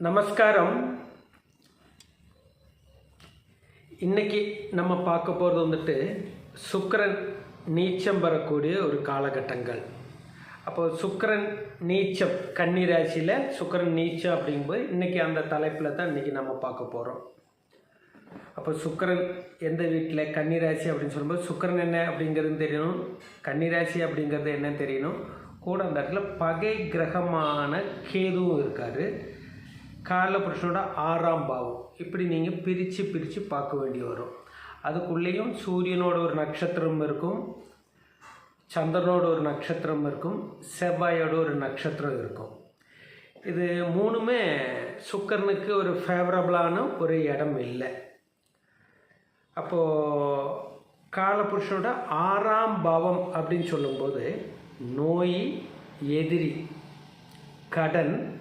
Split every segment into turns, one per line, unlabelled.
நமஸ்காரம். இன்னைக்கு நம்ம பார்க்க போகிறது வந்துட்டு சுக்கரன் நீச்சம் பெறக்கூடிய ஒரு காலகட்டங்கள். அப்போ சுக்கரன் நீச்சம் கன்னி ராசியில் சுக்கிரன் நீச்சம் அப்படிங்கும்போது இன்றைக்கி அந்த தலைப்பில் தான் இன்றைக்கி நம்ம பார்க்க போகிறோம் அப்போ சுக்கிரன் எந்த வீட்டில் கன்னிராசி அப்படின்னு சொல்லும்போது சுக்கிரன் என்ன அப்படிங்கிறது தெரியணும் கன்னிராசி அப்படிங்கிறது என்னன்னு தெரியணும் கூட அந்த இடத்துல பகை கிரகமான கேதுவும் இருக்கார். காலபுருஷனோட ஆறாம் பாவம். இப்படி நீங்கள் பிரித்து பிரித்து பார்க்க வேண்டி வரும். அதுக்குள்ளேயும் சூரியனோட ஒரு நட்சத்திரம் இருக்கும். சந்திரனோட ஒரு நட்சத்திரம் இருக்கும். செவ்வாயோட ஒரு நட்சத்திரம் இருக்கும். இது மூணுமே சுக்கரனுக்கு ஒரு ஃபேவரபிளான ஒரு இடம் இல்லை. அப்போது காலபுருஷனோட ஆறாம் பாவம் அப்படின்னு சொல்லும்போது நோய் எதிரி கடன்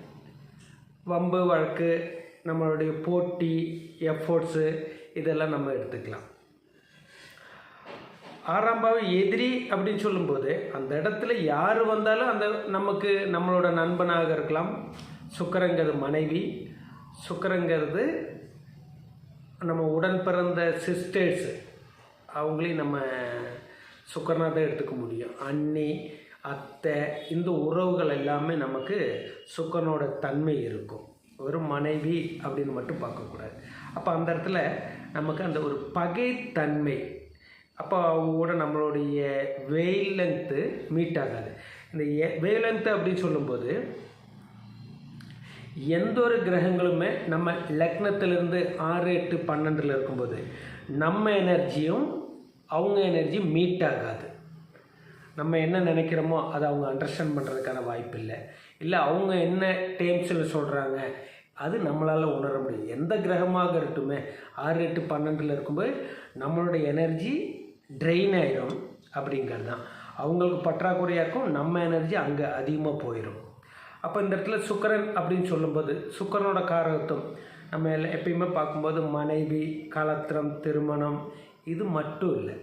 வம்பு வழக்கு நம்மளுடைய போட்டி எஃபோர்ட்ஸு இதெல்லாம் நம்ம எடுத்துக்கலாம். ஆறாம் பாவம் எதிரி அப்படின்னு சொல்லும்போது அந்த இடத்துல யார் வந்தாலும் அந்த நமக்கு நம்மளோட நண்பனாக இருக்கலாம். சுக்கரங்கிறது மனைவி. சுக்கரங்கிறது நம்ம உடன் பிறந்த சிஸ்டர்ஸ் அவங்களையும் நம்ம சுக்கரனாக தான் எடுத்துக்க முடியும். அண்ணி அத்தை இந்த உறவுகள் எல்லாமே நமக்கு சுக்கனோட தன்மை இருக்கும். வெறும் மனைவி அப்படின்னு மட்டும் பார்க்கக்கூடாது அப்போ அந்த இடத்துல நமக்கு அந்த ஒரு பகைத்தன்மை அப்போ அவங்க கூட நம்மளுடைய வெயில் லென்த்து மீட் ஆகாது. இந்த e, வெயில் லென்த்து அப்படின்னு சொல்லும்போது எந்த ஒரு கிரகங்களுமே நம்ம லக்னத்திலிருந்து ஆறு எட்டு பன்னெண்டில் இருக்கும்போது நம்ம எனர்ஜியும் அவங்க எனர்ஜியும் மீட் ஆகாது. நம்ம என்ன நினைக்கிறோமோ அதை அவங்க அண்டர்ஸ்டாண்ட் பண்ணுறதுக்கான வாய்ப்பு இல்லை. இல்லை அவங்க என்ன டேம்ஸில் சொல்கிறாங்க அது நம்மளால் உணர முடியும். எந்த கிரகமாக இருக்கட்டுமே ஆறு எட்டு பன்னெண்டில் இருக்கும்போது நம்மளுடைய எனர்ஜி ட்ரெயின் ஆயிடும் அப்படிங்கிறது தான் அவங்களுக்கு பற்றாக்குறையாக இருக்கும் நம்ம எனர்ஜி அங்கே அதிகமாக போயிடும் அப்போ இந்த இடத்துல சுக்கரன் அப்படின்னு சொல்லும்போது சுக்கரனோட காரகத்துவம் நம்ம எல்லாம் எப்பயுமே பார்க்கும்போது மனைவி கலத்திரம் திருமணம் இது மட்டும் இல்லை.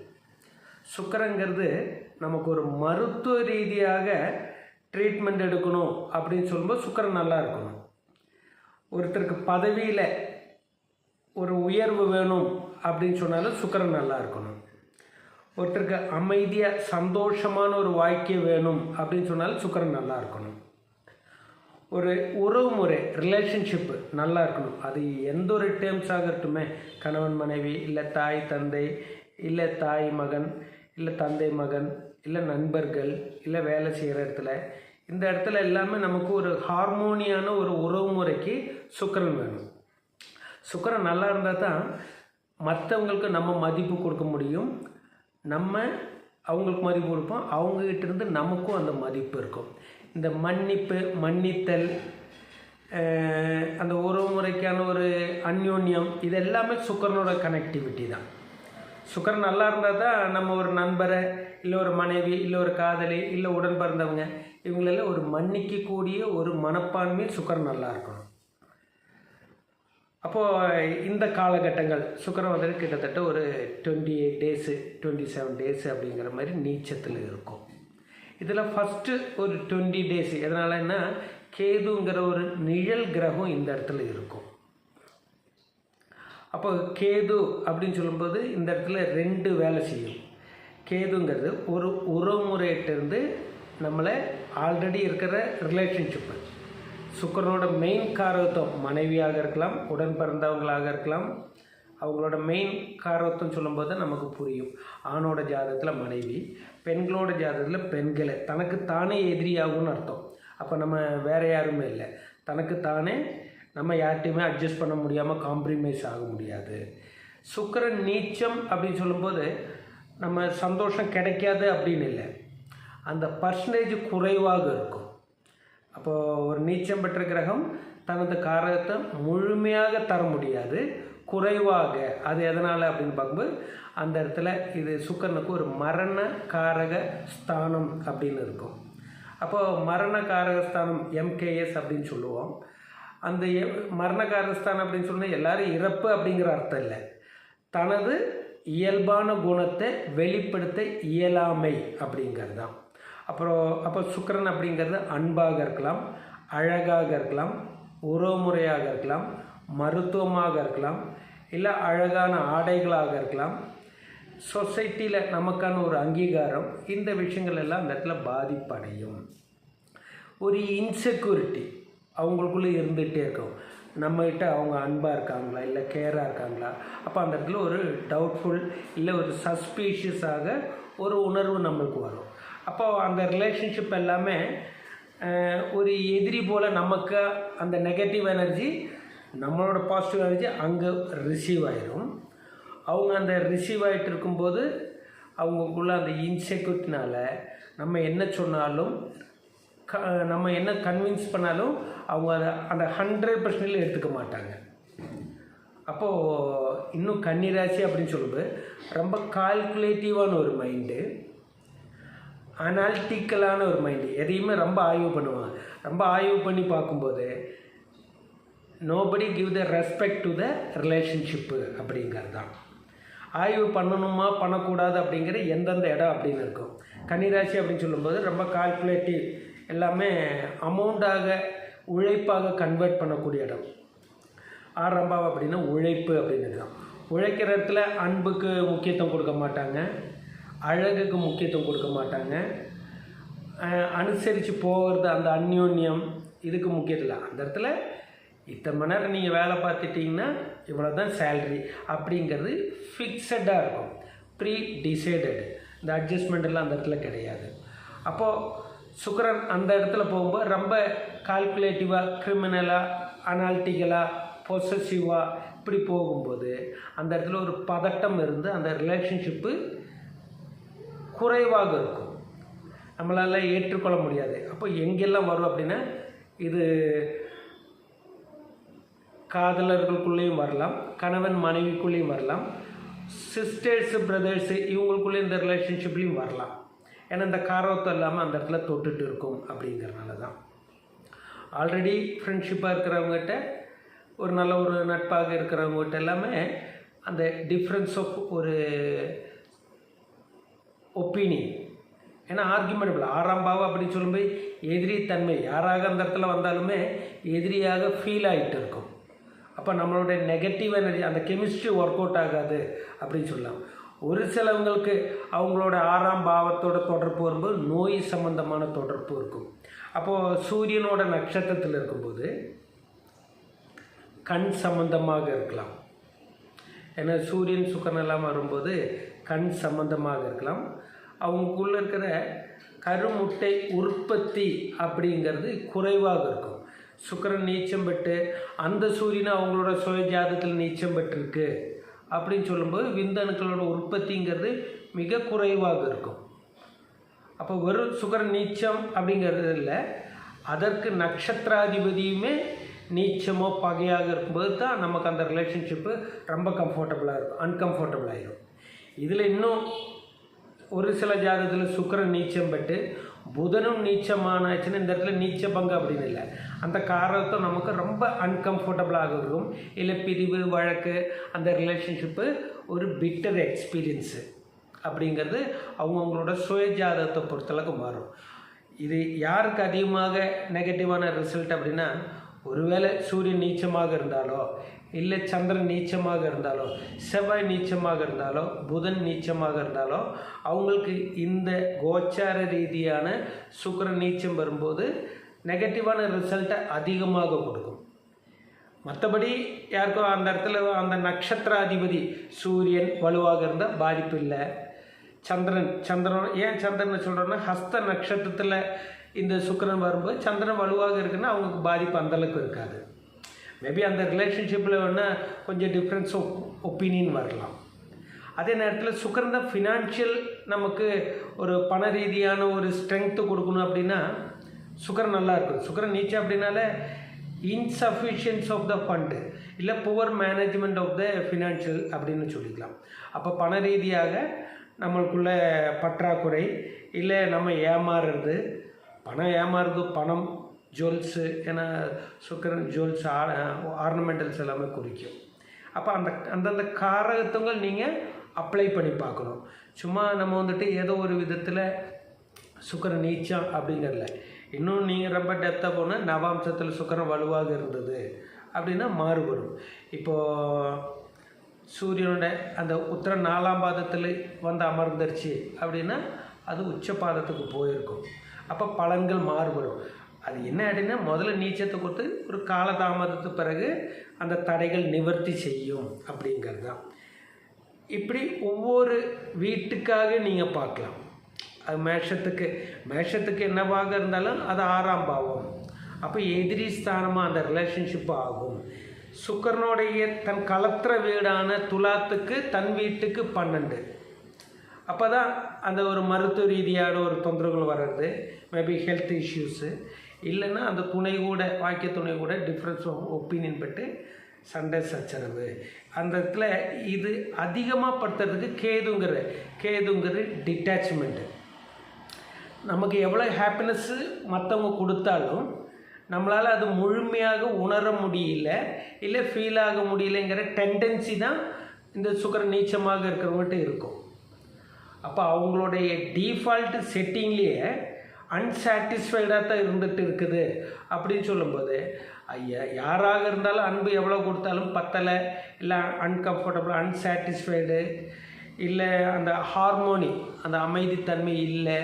சுக்கரங்கிறது நமக்கு ஒரு மருத்துவ ரீதியாக ட்ரீட்மெண்ட் எடுக்கணும் அப்படின்னு சொல்லும்போது சுக்கரன் நல்லா இருக்கணும். ஒருத்தருக்கு பதவியில் ஒரு உயர்வு வேணும் அப்படின்னு சொன்னாலும் சுக்கரன் நல்லா இருக்கணும். ஒருத்தருக்கு அமைதியாக சந்தோஷமான ஒரு வாழ்க்கை வேணும் அப்படின்னு சொன்னாலும் சுக்கரன் நல்லா இருக்கணும். ஒரு உறவு முறை ரிலேஷன்ஷிப்பு நல்லா இருக்கணும். அது எந்த ஒரு டேர்ம்ஸ் ஆகட்டுமே கணவன் மனைவி இல்லை தாய் தந்தை இல்லை தாய் மகன் இல்லை தந்தை மகன் இல்லை நண்பர்கள் இல்லை வேலை செய்கிற இடத்துல இந்த இடத்துல எல்லாமே நமக்கு ஒரு ஹார்மோனியான ஒரு உறவு முறைக்கு சுக்கரன் வேணும். சுக்கரன் நல்லா இருந்தால் தான் மற்றவங்களுக்கு நம்ம மதிப்பு கொடுக்க முடியும். நம்ம அவங்களுக்கு மதிப்பு கொடுப்போம். அவங்ககிட்ட இருந்து நமக்கும் அந்த மதிப்பு இருக்கும். இந்த மன்னிப்பு மன்னித்தல் அந்த உறவு முறைக்கான ஒரு அந்யோன்யம் இது எல்லாமே சுக்கரனோட கனெக்டிவிட்டி தான். சுகர் நல்லா இருந்தால் தான் நம்ம ஒரு நண்பரை இல்லை ஒரு மனைவி இல்லை ஒரு காதலி இல்லை உடன் பிறந்தவங்க இவங்களெல்லாம் ஒரு மன்னிக்கக்கூடிய ஒரு மனப்பான்மை சுகர் நல்லா இருக்கணும். அப்போது இந்த காலகட்டங்கள் சுக்கரம் வந்து கிட்டத்தட்ட ஒரு twenty eight days twenty seven days அப்படிங்கிற மாதிரி நீச்சத்தில் இருக்கும். இதில் ஃபஸ்ட்டு ஒரு டுவெண்ட்டி டேஸ் எதனாலன்னா கேதுங்கிற ஒரு நிழல் கிரகம் இந்த இடத்துல இருக்கும். அப்போ கேது அப்படின்னு சொல்லும்போது இந்த இடத்துல ரெண்டு வேலை செய்யும். கேதுங்கிறது ஒரு உறவுமுறையிட்டிருந்து நம்மளை ஆல்ரெடி இருக்கிற ரிலேஷன்ஷிப்பு சுக்கரனோட மெயின் காரகத்துவம் மனைவியாக இருக்கலாம் உடன் பிறந்தவங்களாக இருக்கலாம். அவங்களோட மெயின் காரகத்துவம் சொல்லும்போது நமக்கு புரியும். ஆணோட ஜாதகத்தில் மனைவி பெண்களோட ஜாதகத்தில் பெண்களை. தனக்கு தானே எதிரியாகும்னு அர்த்தம். அப்போ நம்ம வேறு யாருமே இல்லை. தனக்கு தானே நம்ம யார்கிட்டையுமே அட்ஜஸ்ட் பண்ண முடியாமல் காம்ப்ரமைஸ் ஆக முடியாது. சுக்கரன் நீச்சம் அப்படின்னு சொல்லும்போது நம்ம சந்தோஷம் கிடைக்காது அப்படின்னு இல்லை. அந்த பர்சன்டேஜ் குறைவாக இருக்கும். அப்போது ஒரு நீச்சம் பெற்ற கிரகம் தனது காரகத்தை முழுமையாக தர முடியாது. குறைவாக. அது எதனால் அப்படின்னு பார்க்கும்போது அந்த இடத்துல இது சுக்கரனுக்கு ஒரு மரண காரக ஸ்தானம் அப்படின்னு இருக்கும். அப்போது மரண காரக ஸ்தானம் எம்கேஎஸ் அப்படின்னு சொல்லுவோம். அந்த மரண காரஸ்தான் அப்படின்னு சொன்னால் எல்லாரும் இறப்பு அப்படிங்கிற அர்த்தம் இல்லை. தனது இயல்பான குணத்தை வெளிப்படுத்த இயலாமை அப்படிங்கிறது தான் அப்புறம் அப்போ சுக்கரன் அப்படிங்கிறது அன்பாக இருக்கலாம் அழகாக இருக்கலாம் உறவுமுறையாக இருக்கலாம் மருத்துவமாக இருக்கலாம் இல்லை அழகான ஆடைகளாக இருக்கலாம். சொசைட்டியில் நமக்கான ஒரு அங்கீகாரம் இந்த விஷயங்கள் எல்லாம் அந்த இடத்துல பாதிப்படையும். ஒரு இன்செக்யூரிட்டி அவங்களுக்குள்ளே இருந்துகிட்டே இருக்கும். நம்மகிட்ட அவங்க அன்பாக இருக்காங்களா? இல்லை கேராக இருக்காங்களா? அப்போ அந்த இடத்துல ஒரு டவுட்ஃபுல் இல்லை ஒரு சஸ்பீஷியஸாக ஒரு உணர்வு நம்மளுக்கு வரும். அப்போ அந்த ரிலேஷன்ஷிப் எல்லாமே ஒரு எதிரி போல் நமக்கு அந்த நெகட்டிவ் எனர்ஜி நம்மளோட பாசிட்டிவ் எனர்ஜி அங்கே ரிசீவ் ஆயிரும். அவங்க அந்த ரிசீவ் ஆகிட்டு இருக்கும்போது அவங்களுக்குள்ள அந்த இன்செக்யூரிட்டினால நம்ம என்ன சொன்னாலும் க நம்ம என்ன கன்வின்ஸ் பண்ணாலும் அவங்க அதை அந்த ஹண்ட்ரட் பர்சன்டில் எடுத்துக்க மாட்டாங்க. அப்போது இன்னும் கன்னிராசி அப்படின்னு சொல்லும்போது ரொம்ப கால்குலேட்டிவான ஒரு மைண்டு அனாலிட்டிக்கலான ஒரு மைண்டு எதையுமே ரொம்ப ஆய்வு பண்ணுவாங்க. ரொம்ப ஆய்வு பண்ணி பார்க்கும்போது nobody give the respect to the relationship அப்படிங்கிறது தான் ஆய்வு பண்ணணுமா பண்ணக்கூடாது அப்படிங்கிற எந்தெந்த இடம் அப்படின்னு இருக்கும். கன்னிராசி அப்படின்னு சொல்லும்போது ரொம்ப கால்குலேட்டிவ் எல்லாமே அமௌண்ட்டாக உழைப்பாக கன்வெர்ட் பண்ணக்கூடிய இடம். ஆரம்பம் அப்படின்னா உழைப்பு அப்படின்னு தான். உழைக்கிற இடத்துல அன்புக்கு முக்கியத்துவம் கொடுக்க மாட்டாங்க. அழகுக்கு முக்கியத்துவம் கொடுக்க மாட்டாங்க. அனுசரித்து போகிறது அந்த அந்யோன்யம் இதுக்கு முக்கியத்துவம் அந்த இடத்துல இத்தனை மணி நேரம் நீங்கள் வேலை பார்த்துட்டிங்கன்னா இவ்வளோ தான் சேல்ரி அப்படிங்கிறது ஃபிக்ஸடாக இருக்கும். ப்ரீ டிசைடட் இந்த அட்ஜஸ்ட்மெண்ட்டெல்லாம் அந்த இடத்துல கிடையாது. அப்போது சுக்கரன் அந்த இடத்துல போகும்போது ரொம்ப கால்குலேட்டிவாக கிரிமினலாக அனாலிட்டிக்கலாக பொசசிவாக இப்படி போகும்போது அந்த இடத்துல ஒரு பதட்டம் இருந்து அந்த ரிலேஷன்ஷிப்பு குறைவாக இருக்கும். நம்மளால் ஏற்றுக்கொள்ள முடியாது. அப்போ எங்கெல்லாம் வரும் அப்படின்னா இது காதலர்களுக்குள்ளேயும் வரலாம் கணவன் மனைவிக்குள்ளேயும் வரலாம் சிஸ்டர்ஸு பிரதர்ஸு இவங்களுக்குள்ளே இந்த ரிலேஷன்ஷிப்லேயும் வரலாம். ஏன்னா இந்த காரவத்தம் இல்லாமல் அந்த இடத்துல தொட்டுட்டு இருக்கும் அப்படிங்கிறனால தான் ஆல்ரெடி ஃப்ரெண்ட்ஷிப்பாக இருக்கிறவங்ககிட்ட ஒரு நல்ல ஒரு நட்பாக இருக்கிறவங்ககிட்ட எல்லாமே அந்த டிஃப்ரென்ஸ் ஆஃப் ஒரு ஒப்பீனியன் ஏன்னா ஆர்குமெண்டபிள் ஆறாம் பாவம் அப்படின்னு சொல்லும்போது எதிரி தன்மை. யாராக அந்த இடத்துல வந்தாலுமே எதிரியாக ஃபீல் ஆகிட்டு இருக்கும். அப்போ நம்மளுடைய நெகட்டிவ் எனர்ஜி அந்த கெமிஸ்ட்ரி ஒர்க் அவுட் ஆகாது அப்படின்னு சொல்லலாம். ஒரு சிலவங்களுக்கு அவங்களோட ஆறாம் பாவத்தோட தொடர்பு வரும்போது நோய் சம்பந்தமான தொடர்பு இருக்கும். அப்போது சூரியனோட நட்சத்திரத்தில் இருக்கும்போது கண் சம்பந்தமாக இருக்கலாம். ஏன்னா சூரியன் சுக்கரன் எல்லாம் வரும்போது கண் சம்பந்தமாக இருக்கலாம். அவங்களுக்குள்ள இருக்கிற கருமுட்டை உற்பத்தி அப்படிங்கிறது குறைவாக இருக்கும். சுக்கிரன் நீச்சம் பெற்று அந்த சூரியன் அவங்களோட சுய ஜாதத்தில் நீச்சம் பெற்றிருக்கு. அப்படின்னு சொல்லும்போது விந்தணுக்களோட உற்பத்திங்கிறது மிக குறைவாக இருக்கும். அப்போ வெறும் சுகர் நீச்சம் அப்படிங்கிறது இல்லை. அதற்கு நட்சத்திராதிபதியுமே நீச்சமோ பகையாக இருக்கும்போது தான் நமக்கு அந்த ரிலேஷன்ஷிப்பு ரொம்ப கம்ஃபர்டபுளாக இருக்கும் அன்கம்ஃபர்டபுளாகிடும் இதில் இன்னும் ஒரு சில ஜாதகத்தில் சுக்கரன் நீச்சம் பட்டு புதனும் நீச்சமானாச்சுன்னா இந்த இடத்துல நீச்ச பங்கு அப்படின்னு இல்லை. அந்த காரணத்தை நமக்கு ரொம்ப அன்கம்ஃபர்டபுளாக இருக்கும். இல்லை பிரிவு வழக்கு அந்த ரிலேஷன்ஷிப்பு ஒரு பிட்டர் எக்ஸ்பீரியன்ஸு அப்படிங்கிறது அவங்கவுங்களோட சுய ஜாதகத்தை பொறுத்தளவுக்கு மாறும். இது யாருக்கு அதிகமாக நெகட்டிவான ரிசல்ட் அப்படின்னா ஒருவேளை சூரியன் நீச்சமாக இருந்தாலோ இல்லை சந்திரன் நீச்சமாக இருந்தாலோ செவ்வாய் நீச்சமாக இருந்தாலோ புதன் நீச்சமாக இருந்தாலோ அவங்களுக்கு இந்த கோச்சார ரீதியான சுக்கிரன் நீச்சம் வரும்போது நெகட்டிவான ரிசல்ட்டை அதிகமாக கொடுக்கும். மற்றபடி யாருக்கும் அந்த இடத்துல அந்த நட்சத்திராதிபதி சூரியன் வலுவாக இருந்தால் பாதிப்பு இல்லை. சந்திரன் சந்திரன் ஏன் சந்திரன் சொல்கிறோன்னா ஹஸ்த நட்சத்திரத்தில் இந்த சுக்கிரன் வரும்போது சந்திரன் வலுவாக இருக்குன்னா அவங்களுக்கு பாதிப்பு அந்தளவுக்கு இருக்காது. மேபி அந்த ரிலேஷன்ஷிப்பில் வேணால் கொஞ்சம் டிஃப்ரென்ஸ் ஒப் ஒப்பீனியன் வரலாம். அதே நேரத்தில் சுக்கரன் தான் ஃபினான்ஷியல் நமக்கு ஒரு பண ரீதியான ஒரு ஸ்ட்ரென்த்து கொடுக்கணும் அப்படின்னா சுக்கரன் நல்லா இருக்கும் சுக்கரன் நீச்சா அப்படின்னாலே இன்சஃபிஷியன்ஸ் ஆஃப் த ஃபண்டு இல்லை poor management of the financial அப்படின்னு சொல்லிக்கலாம். அப்போ பண ரீதியாக நம்மளுக்குள்ள பற்றாக்குறை இல்லை நம்ம ஏமாறுறது. பணம் ஏமாறுறது பணம் ஜுவல்ஸு ஏன்னா சுக்கரன் ஜுவல்ஸ் ஆர்னமெண்டல்ஸ் எல்லாமே குறிக்கும். அப்போ அந்த அந்தந்த காரகத்துவங்கள் நீங்கள் அப்ளை பண்ணி பார்க்கணும். சும்மா நம்ம வந்துட்டு ஏதோ ஒரு விதத்தில் சுக்கரன் நீச்சம் அப்படிங்கிறல இன்னும் நீங்கள் ரொம்ப டெப்த்தாக போனால் நவாம்சத்தில் சுக்கரன் வலுவாக இருந்தது அப்படின்னா மாறுபடும். இப்போது சூரியனோட அந்த உத்தர நாலாம் பாதத்தில் வந்து அமர்ந்துருச்சு அப்படின்னா அது உச்ச பாதத்துக்கு போயிருக்கும். அப்போ பலன்கள் மாறுபடும். அது என்ன அப்படின்னா முதல்ல நீச்சத்தை கொடுத்து ஒரு காலதாமதத்துக்கு பிறகு அந்த தடைகள் நிவர்த்தி செய்யும் அப்படிங்கிறது தான் இப்படி ஒவ்வொரு வீட்டுக்காக நீங்கள் பார்க்கலாம். அது மேஷத்துக்கு மேஷத்துக்கு என்னவாக இருந்தாலும் அது ஆறாம் பாவம். அப்போ எதிரி ஸ்தானமாக அந்த ரிலேஷன்ஷிப் ஆகும். சுக்கரனுடைய தன் கலத்திர வீடான துலாத்துக்கு தன் வீட்டுக்கு பன்னெண்டு. அப்போ தான் அந்த ஒரு மருத்துவ ரீதியான ஒரு தொந்தரவுகள் வர்றது மேபி ஹெல்த் இஷ்யூஸு இல்லைன்னா அந்த துணை கூட வாக்கிய துணை கூட டிஃப்ரென்ஸ் ஒப்பீனியன் பட்டு சண்டை சச்சரவு. அந்த இடத்துல இது அதிகமாக படுத்துறதுக்கு கேதுங்கிற கேதுங்கிறது டிட்டாச்மெண்ட்டு நமக்கு எவ்வளோ ஹாப்பினஸ்ஸு மற்றவங்க கொடுத்தாலும் நம்மளால் அது முழுமையாக உணர முடியல இல்லை ஃபீல் ஆக முடியலைங்கிற டெண்டன்சி தான் இந்த சுகர் நீச்சமாக இருக்கிறவங்கள்ட்ட இருக்கும். அப்போ அவங்களுடைய டீஃபால்ட்டு செட்டிங்லேயே அன்சாட்டிஸ்ஃபைடாக தான் இருந்துகிட்டு இருக்குது அப்படின்னு சொல்லும்போது ஐயா யாராக இருந்தாலும் அன்பு எவ்வளோ கொடுத்தாலும் பத்தலை இல்லை அன்கம்ஃபர்டபுள் அன்சாட்டிஸ்ஃபைடு இல்லை அந்த ஹார்மோனி அந்த அமைதித்தன்மை இல்லை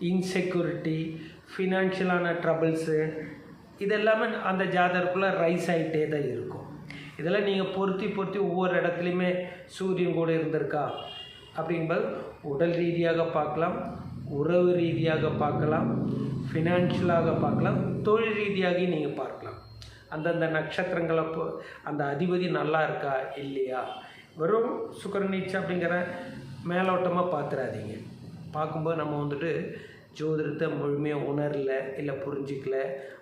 இன்செக்யூரிட்டி ஃபினான்ஷியலான ட்ரபிள்ஸு இதெல்லாமே அந்த ஜாதகத்துக்குள்ளே ரைஸ் ஆகிட்டே தான் இருக்கும். இதெல்லாம் நீங்கள் பொருத்தி பொருத்தி ஒவ்வொரு இடத்துலையுமே சூரியன் கூட இருந்திருக்கா? அப்படிங்கும்போது உடல் ரீதியாக பார்க்கலாம் உறவு ரீதியாக பார்க்கலாம் ஃபினான்ஷியலாக பார்க்கலாம் தொழில் ரீதியாக நீங்கள் பார்க்கலாம். அந்தந்த நட்சத்திரங்களை போ அந்த அதிபதி நல்லா இருக்கா இல்லையா? வெறும் சுக்கரநீச்சு அப்படிங்கிற மேலோட்டமாக பார்த்துறாதீங்க பார்க்கும்போது நம்ம வந்துட்டு ஜோதிடத்தை முழுமையாக உணரல இல்லை புரிஞ்சிக்கல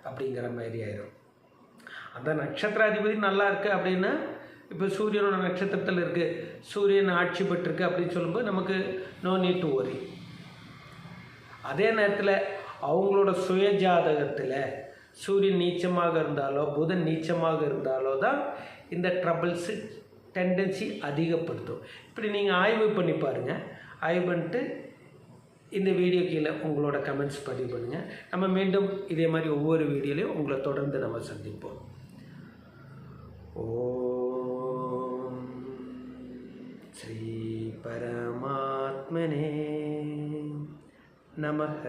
அப்படிங்கிற மாதிரி ஆயிரும். அந்த நட்சத்திராதிபதி நல்லா இருக்குது அப்படின்னா இப்போ சூரியனோட நட்சத்திரத்தில் இருக்குது சூரியன் ஆட்சி பெற்றிருக்கு அப்படின்னு சொல்லும்போது நமக்கு நோ நீட் டு ஓரி அதே நேரத்தில் அவங்களோட சுய ஜாதகத்தில் சூரியன் நீச்சமாக இருந்தாலோ புதன் நீச்சமாக இருந்தாலோ தான் இந்த ட்ரபிள்ஸு டெண்டன்சி அதிகப்படுத்தும். இப்படி நீங்கள் ஆய்வு பண்ணி பாருங்கள் ஆய்வு பண்ணிட்டு இந்த வீடியோ கீழே உங்களோட கமெண்ட்ஸ் பதிவு பண்ணுங்கள் நம்ம மீண்டும் இதே மாதிரி ஒவ்வொரு வீடியோலையும் உங்களை தொடர்ந்து நம்ம சந்திப்போம். ஓம் ஸ்ரீ பரமாத்மனே நமக.